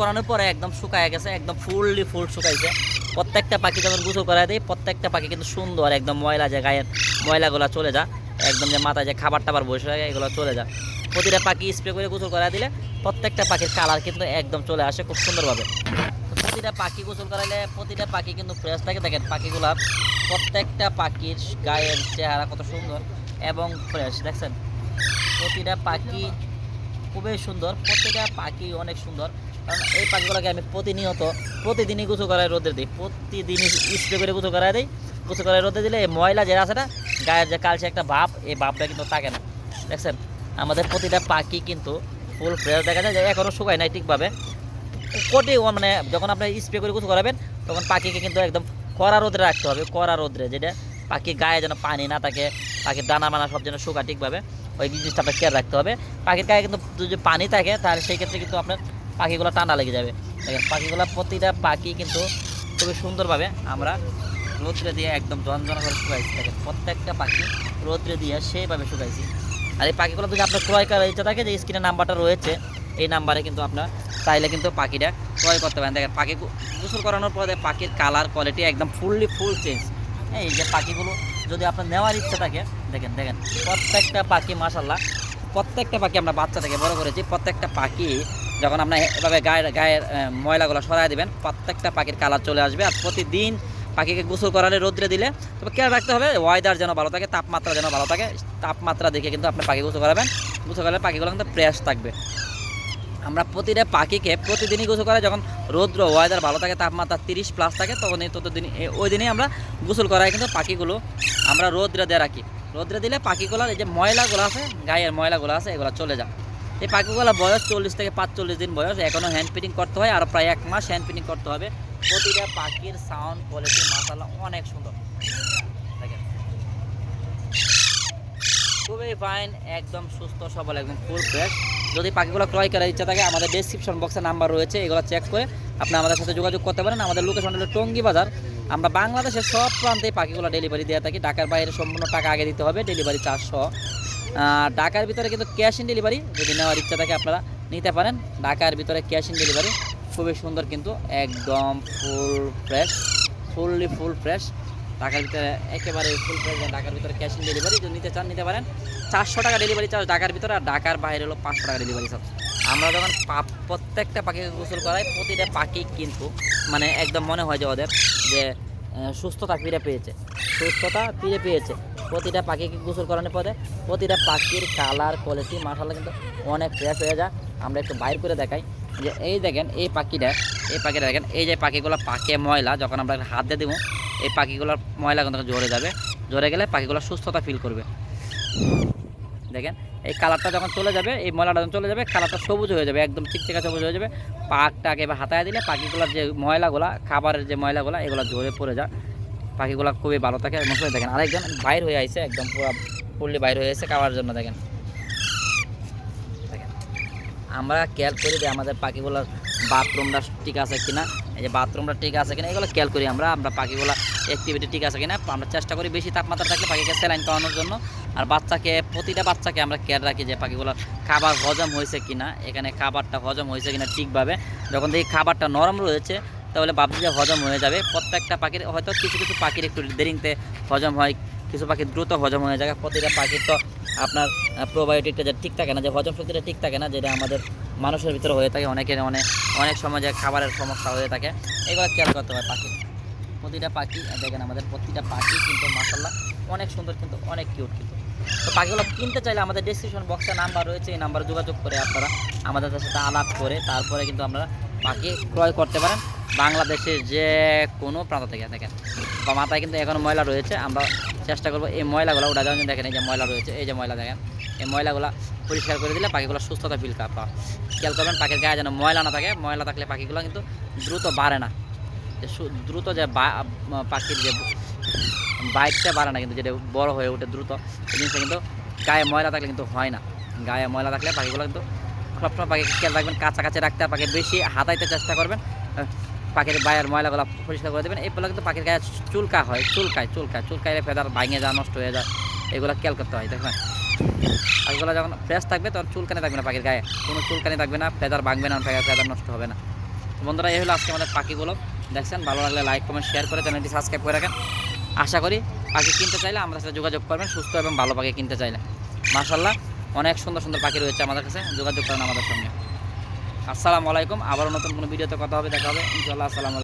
করানোর পরে একদম শুকায় গেছে, একদম ফুললি ফুল শুকাইছে। প্রত্যেকটা পাখি যখন গুছো করা দেয়, প্রত্যেকটা পাখি কিন্তু সুন্দর একদম ময়লা যে গায়ের ময়লাগুলো চলে যা একদম যে মাথায় যে খাবার টাবার বসে থাকে, এগুলো চলে যা প্রতিটা পাখি স্প্রে করে গোসল করা দিলে প্রত্যেকটা পাখির কালার কিন্তু একদম চলে আসে খুব সুন্দরভাবে। প্রতিটা পাখি গোসল করাইলে প্রতিটা পাখি কিন্তু ফ্রেশ থাকে। দেখেন পাখিগুলা প্রত্যেকটা পাখির গায়ের চেহারা কত সুন্দর এবং ফ্রেশ দেখছেন? প্রতিটা পাখি খুবই সুন্দর, প্রতিটা পাখি অনেক সুন্দর। কারণ এই পাখিগুলোকে আমি প্রতিনিয়ত, প্রতিদিনই গুছো করায় রোদে দিই। প্রতিদিনই স্প্রে করে গুছো করায় দিই। গুছো করায় রোদে দিলে এই ময়লা যে আছে না, গায়ের যে কালচে একটা ভাব, এই ভাবটা কিন্তু থাকে না। দেখছেন? আমাদের প্রতিটা পাখি কিন্তু ফুল ফ্রেশ দেখা যায় এখনও শুকায় নাই ঠিকভাবে। কোটি মানে যখন আপনি স্প্রে করে গুছো করাবেন, তখন পাখিকে কিন্তু একদম কড়া রোদে রাখতে হবে, কড়া রোদ্রে যেটা পাখির গায়ে যেন পানি না থাকে, পাখির দানা মানা সব যেন শুকা ঠিকভাবে, ওই জিনিসটা আপনার কেয়ার রাখতে হবে। পাখির গায়ে কিন্তু যদি পানি থাকে, তাহলে সেই ক্ষেত্রে কিন্তু আপনার পাখিগুলো ঠান্ডা লেগে যাবে। দেখেন, পাখিগুলো প্রতিটা পাখি কিন্তু খুবই সুন্দরভাবে আমরা রোদ্রে দিয়ে একদম জনজন করে শুকাইছি। দেখেন, প্রত্যেকটা পাখি রোদ্রে দিয়ে সেইভাবে শুকাইছি। আর এই পাখিগুলো যদি আপনার ক্রয় করার ইচ্ছা থাকে, যে স্ক্রিনে নাম্বারটা রয়েছে, এই নাম্বারে কিন্তু আপনার চাইলে কিন্তু পাখিটা ক্রয় করতে পারেন। দেখেন, পাখি গোসল করানোর পরে পাখির কালার কোয়ালিটি একদম ফুললি ফুল চেঞ্জ হ্যাঁ এই যে পাখিগুলো যদি আপনার নেওয়ার ইচ্ছা থাকে, দেখেন দেখেন, প্রত্যেকটা পাখি মাসাল্লাহ প্রত্যেকটা পাখি আমরা বাচ্চা থেকে বড় করেছি, প্রত্যেকটা পাখি যখন আপনার এভাবে গায়ের গায়ের ময়লাগুলো সরাই দেবেন, প্রত্যেকটা পাখির কালার চলে আসবে আর প্রতিদিন পাখিকে গোসল করালে, রোদ্রে দিলে তবে খেয়াল রাখতে হবে ওয়েদার যেন ভালো থাকে, তাপমাত্রা যেন ভালো থাকে, তাপমাত্রা দেখে কিন্তু আপনি পাখি গোসল করাবেন, গোসল করালে পাখিগুলো কিন্তু ফ্রেশ থাকবে। আমরা প্রতিটা পাখিকে প্রতিদিনই গোসল করে যখন রৌদ্র ওয়েদার ভালো থাকে, তাপমাত্রা তিরিশ প্লাস থাকে তখন এই ততদিন ওই দিনই আমরা গোসল করাই কিন্তু পাখিগুলো, আমরা রোদ্রে দিয়ে রাখি। রোদ্রে দিলে পাখিগুলোর এই যে ময়লাগুলো আছে, গায়ের ময়লাগুলো আছে, এগুলো চলে যায়। এই পাখিগুলো বয়স চল্লিশ থেকে পাঁচচল্লিশ দিন বয়স এখনও হ্যান্ড ফিটিং করতে হয় আর প্রায় এক মাস হ্যান্ড ফিটিং করতে হবে। প্রতিটা পাখির সাউন্ড কোয়ালিটি মাসাল্লাহ অনেক সুন্দর। খুবই ফাইন একদম সুস্থ, সবল, একদম ফুল ফ্রেশ যদি পাখিগুলো ক্রয় করার ইচ্ছা থাকে, আমাদের ডেসক্রিপশন বক্সে নাম্বার রয়েছে, এগুলো চেক করে আপনি আমাদের সাথে যোগাযোগ করতে পারেন। আমাদের লোকেশন হলো টঙ্গি বাজার আমরা বাংলাদেশের সব প্রান্তে পাখিগুলো ডেলিভারি দেওয়া থাকি। ঢাকার বাইরে সম্পূর্ণ টাকা আগে দিতে হবে ডেলিভারি চারশো ঢাকার ভিতরে কিন্তু ক্যাশ ইন ডেলিভারি যদি নেওয়ার ইচ্ছা থাকে আপনারা নিতে পারেন। ঢাকার ভিতরে ক্যাশ ইন ডেলিভারি খুবই সুন্দর কিন্তু, একদম full fresh fully full fresh ঢাকার ভিতরে একেবারে ফুল ফ্রেশ ঢাকার ভিতরে ক্যাশ ইন ডেলিভারি যদি নিতে চান, নিতে পারেন। চারশো টাকা ডেলিভারি চার্জ ঢাকার ভিতরে আর ঢাকার বাইরে হলো পাঁচশো টাকা ডেলিভারি চার্জ আমরা যখন প্রত্যেকটা পাখিকে গোসল করাই, প্রতিটা পাখি কিন্তু মানে একদম মনে হয় যে ওদের যে সুস্থতা ফিরে পেয়েছে। সুস্থতা ফিরে পেয়েছে। প্রতিটা পাখিকে গোসল করানোর পরে প্রতিটা পাখির কালার কোয়ালিটি মাসাল্লাহ কিন্তু অনেক ফ্রেশ হয়ে যায়। আমরা একটু বাইর করে দেখাই যে এই দেখেন, এই পাখিটা এই পাখিটা দেখেন, এই যে পাখিগুলো পাকে ময়লা, যখন আমরা হাত দিয়ে দেবো, এই পাখিগুলোর ময়লা কিন্তু ঝরে যাবে। ঝরে গেলে পাখিগুলো সুস্থতা ফিল করবে। দেখেন, এই কালারটা যখন চলে যাবে, এই ময়লাটা যখন চলে যাবে কালারটা সবুজ হয়ে যাবে, একদম চিকচিকা সবুজ হয়ে যাবে। পাকটাকে এবার হাতায় দিলে পাখিগুলোর যে ময়লাগুলা, খাবারের যে ময়লাগুলা, এগুলো জোরে পড়ে যায়। পাখিগুলো খুবই ভালো থাকে। এবং শুনে দেখেন, আরেকজন বাইর হয়ে আইছে, একদম পুরো ফুললি বাইর হয়ে এসে খাওয়ার জন্য, দেখেন। দেখেন, আমরা খেয়াল করি যে আমাদের পাখিগুলোর বাথরুমটা ঠিক আছে কিনা, এই যে বাথরুমটা ঠিক আছে কিনা, এগুলো খেয়াল করি আমরা আমরা পাখিগুলো অ্যাক্টিভিটি ঠিক আছে কিনা, আমরা চেষ্টা করি বেশি তাপমাত্রা থাকলে পাখিকে স্যালাইন খাওয়ানোর জন্য, আর বাচ্চাকে, প্রতিটা বাচ্চাকে আমরা কেয়ার রাখি যে পাখিগুলোর খাবার হজম হয়েছে কিনা, এখানে খাবারটা হজম হয়েছে কিনা ঠিকভাবে। যখন দেখি খাবারটা নরম রয়েছে তাহলে যে হজম হয়ে যাবে। প্রত্যেকটা পাখির হয়তো কিছু কিছু পাখির একটু দেরিতে হজম হয়, কিছু পাখি দ্রুত হজম হয়ে যায়। প্রতিটা পাখির তো আপনার প্রোবায়োটিকটা যে ঠিক থাকে না, যে হজম শক্তিটা ঠিক থাকে না, যেটা আমাদের মানুষের ভিতরে হয়ে থাকে, অনেকের অনেক অনেক সময় যে খাবারের সমস্যা হয়ে থাকে, এগুলো খেয়াল করতে হয় পাখি। প্রতিটা পাখি দেখেন আমাদের প্রতিটা পাখি কিন্তু মাসাল্লাহ অনেক সুন্দর কিন্তু অনেক কিউট কিন্তু। তো পাখিগুলো কিনতে চাইলে আমাদের ডিসক্রিপশন বক্সে নাম্বার রয়েছে, এই নাম্বারে যোগাযোগ করে আপনারা আমাদের সাথে আলাপ করে তারপরে কিন্তু আমরা পাখি ক্রয় করতে পারেন। বাংলাদেশের যে কোনো প্রান্ত থেকে, দেখেন, বা মাথায় কিন্তু এখন ময়লা রয়েছে। আমরা চেষ্টা করব এই ময়লাগুলো ওটা যেমন দেখেন, এই যে ময়লা রয়েছে, এই যে ময়লা দেখেন, এই ময়লাগুলো পরিষ্কার করে দিলে পাখিগুলো সুস্থতা ফিল পাওয়া খেয়াল করবেন, পাখির গায়ে যেন ময়লা না থাকে। ময়লা থাকলে পাখিগুলো কিন্তু দ্রুত বাড়ে না। দ্রুত যে পাখির যে বাইকটা বাড়ে না, কিন্তু যেটা বড় হয়ে ওঠে দ্রুত, এই জিনিসটা কিন্তু গায়ে ময়লা থাকলে কিন্তু হয় না। গায়ে ময়লা থাকলে পাখিগুলো কিন্তু সবসময় পাখি খেয়াল রাখবেন, কাছাকাছি রাখতে পাখি বেশি হাতাইতে চেষ্টা করবেন। পাখির বায়ের ময়লাগুলো পরিষ্কার করে দেবেন। এই ফলে কিন্তু পাখির গায়ে চুলকা হয়, চুলকায় চুলকায় চুলকায় ফেদার ভাঙে যায়, নষ্ট হয়ে যায়। এগুলো খেয়াল করতে হয়, দেখবেন? পাখিগুলো যখন ফ্রেশ থাকবে, তখন চুলকানি থাকবে না পাখির গায়ে। কোনো চুলকানি থাকবে না, ফেদার ভাঙবে না, ফেদার নষ্ট হবে না। বন্ধুরা, এই হলো আজকে আমাদের পাখিগুলো। দেখছেন? ভালো লাগলে লাইক কমেন্ট শেয়ার করে চ্যানেলটি সাবস্ক্রাইব করে রাখেন। আশা করি পাখি কিনতে চাইলে আমাদের সাথে যোগাযোগ করবেন, সুস্থ এবং ভালো পাখি কিনতে চাইলে। মাসাল্লাহ অনেক সুন্দর সুন্দর পাখি রয়েছে আমাদের কাছে। যোগাযোগ করেন আমাদের সঙ্গে। আসসালামু আলাইকুম আবার নতুন কোনো ভিডিওতে কথা হবে দেখা হবে। ইনশাল্লাহ আসসালামু